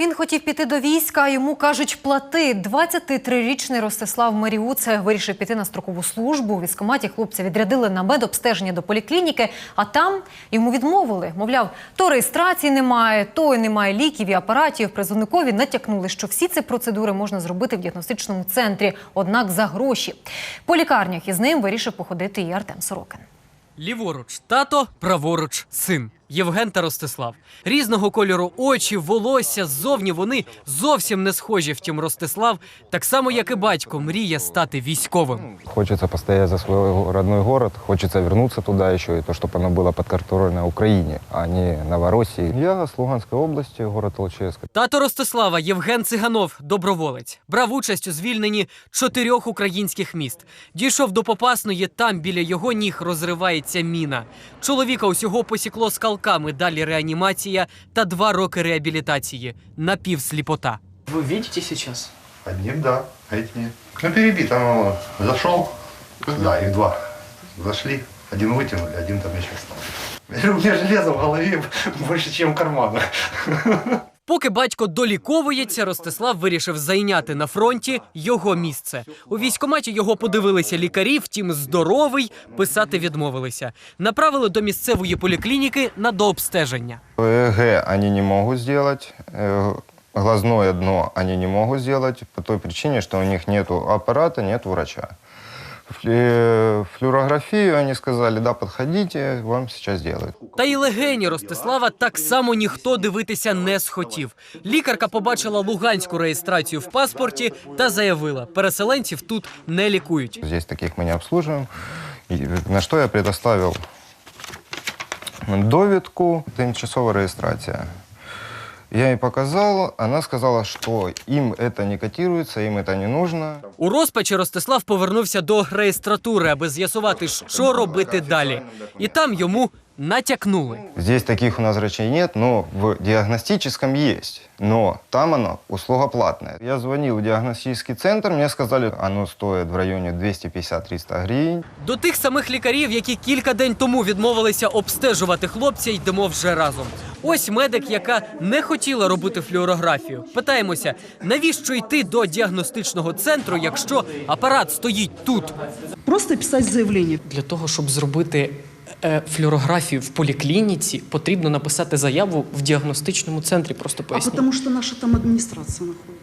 Він хотів піти до війська, йому кажуть, плати. 23-річний Ростислав Маріуце вирішив піти на строкову службу. У військкоматі хлопця відрядили на медобстеження до поліклініки, а там йому відмовили. Мовляв, то реєстрації немає, то немає ліків і апаратів. Призовникові натякнули, що всі ці процедури можна зробити в діагностичному центрі, однак за гроші. По лікарнях із ним вирішив походити і Артем Сорокин. Ліворуч тато, праворуч син. Євген та Ростислав. Різного кольору очі, волосся, ззовні вони зовсім не схожі. Втім, Ростислав, так само як і батько, мріє стати військовим. Хочется постоять за свой родной город, хочется вернуться туда еще, и то, щоб чтобы оно было подконтрольно Украине, а не Новороссии. Я с Луганской области, город Толчевск. Тато Ростислава Євген Циганов, доброволець, брав участь у звільненні чотирьох українських міст. Дійшов до Попасної, там біля його ніг розривається міна. Чоловіка усього посікло скалками, далі реанімація та два роки реабілітації. Напівсліпота. Вы видите сейчас? Одним, да, а эти нет. Ну, перебито, оно зашел, да, их два. Зашли, один вытянули, один там еще остался. У меня железо в голове больше, чем в карманах. Поки батько доліковується, Ростислав вирішив зайняти на фронті його місце. У військкоматі його подивилися лікарі, втім, здоровий писати відмовилися. Направили до місцевої поліклініки на дообстеження. ЭГ они не могут сделать, э, глазное дно они не могут сделать по той причине, что у них нет аппарата, нет врача. Фле- Флюорографию они сказали, да, подходите, вам сейчас делают. Та й легені Ростислава так само ніхто дивитися не схотів. Лікарка побачила луганську реєстрацію в паспорті та заявила, переселенців тут не лікують. Здесь таких мы не обслуживаем. И на что я предоставил довідку, тимчасова реєстрація. Я ей показал, она сказала, что им это не котируется, им это не нужно. У розпачі Ростислав повернувся до реєстратури, аби з'ясувати, що робити далі. І там йому натякнули. Здесь таких у нас врачей нет, но в диагностическом есть. Но там оно услуга платная. Я звонил в диагностический центр, мне сказали, оно стоит в районе 250-300 гривен. До тих самих лікарів, які кілька день тому відмовилися обстежувати хлопця, йдемо вже разом. Ось медик, яка не хотіла робити флюорографію. Питаємося, навіщо йти до діагностичного центру, якщо апарат стоїть тут? Просто писати заявлення. Для того, щоб зробити е, флюорографію в поліклініці, потрібно написати заяву в діагностичному центрі. Просто А тому що наша там адміністрація находится.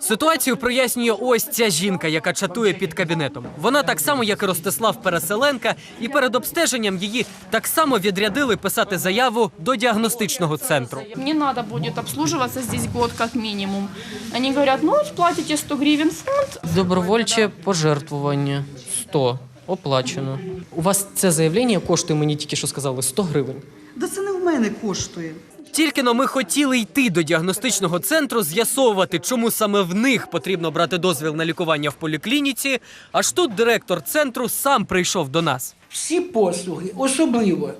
Ситуацію прояснює ось ця жінка, яка чатує під кабінетом. Вона так само, як і Ростислав Переселенка, і перед обстеженням її так само відрядили писати заяву до діагностичного центру. Мне надо будет обслуживаться здесь год как минимум. Они говорят, ну, платите 100 гривен в фонд. Добровольче пожертвування 100 оплачено. У вас це заявлення коштує мені тільки що сказали 100 гривень. Да це не в мене коштує. Тільки но ми хотіли йти до діагностичного центру, з'ясовувати, чому саме в них потрібно брати дозвіл на лікування в поліклініці. Аж тут директор центру сам прийшов до нас. всі послуги, особливо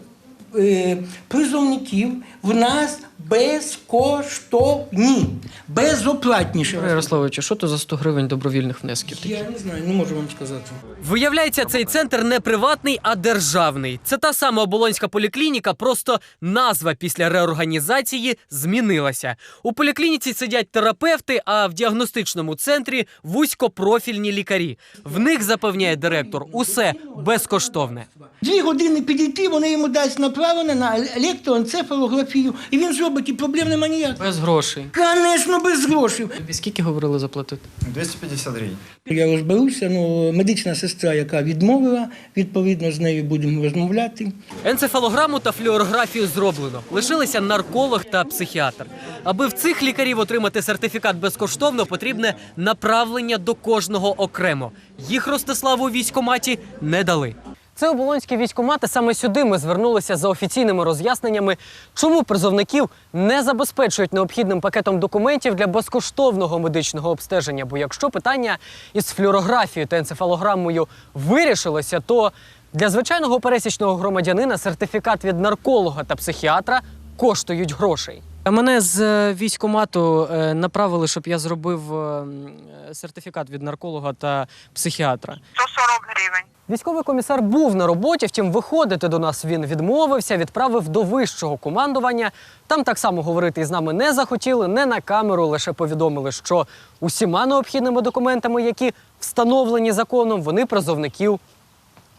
призовників, в нас безкоштовні, безоплатніше. Ярославович, що то за 100 гривень добровільних внесків? Я не знаю, не можу вам сказати. Виявляється, цей центр не приватний, а державний. Це та сама оболонська поліклініка, просто назва після реорганізації змінилася. У поліклініці сидять терапевти, а в діагностичному центрі вузькопрофільні лікарі. В них запевняє директор усе безкоштовне. Дві години підійти, вони йому дасть направлення на електроенцефалографію, і він зробить, і проблем нема ніяких. Без грошей. Звісно, без грошей. Тобі скільки говорили заплатити? 250 гривен. Я розберуся, ну, медична сестра, яка відмовила, відповідно, з нею будемо розмовляти. Енцефалограму та флюорографію зроблено. Лишилися нарколог та психіатр. Аби в цих лікарів отримати сертифікат безкоштовно, потрібне направлення до кожного окремо. Їх Ростиславу у військкоматі не дали. Це оболонські військкомати. Саме сюди ми звернулися за офіційними роз'ясненнями, чому призовників не забезпечують необхідним пакетом документів для безкоштовного медичного обстеження. Бо якщо питання із флюорографією та енцефалограмою вирішилося, то для звичайного пересічного громадянина сертифікат від нарколога та психіатра коштують грошей. Мене з е, військкомату е, направили, щоб я зробив е, м, е, сертифікат від нарколога та психіатра. 140 гривень. Військовий комісар був на роботі, втім, виходити до нас він відмовився, відправив до вищого командування. Там так само говорити із нами не захотіли, не на камеру, лише повідомили, що усіма необхідними документами, які встановлені законом, вони призовників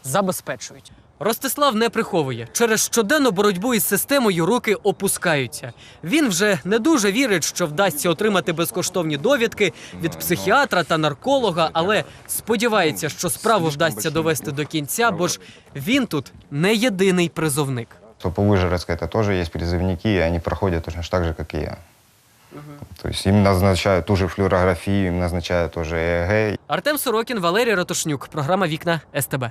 забезпечують. Ростислав не приховує. Через щоденну боротьбу із системою руки опускаються. Він вже не дуже вірить, що вдасться отримати безкоштовні довідки від психіатра та нарколога, але сподівається, що справу вдасться довести до кінця, бо ж він тут не єдиний призовник. То по Выжерецкой это тоже есть призывники, и они проходят точно так же, как и я. То есть им назначают ту же флюорографию, им назначают тоже ЭЭГ, Артем Сорокін, Валерій Ратушнюк. Програма Вікна СТБ.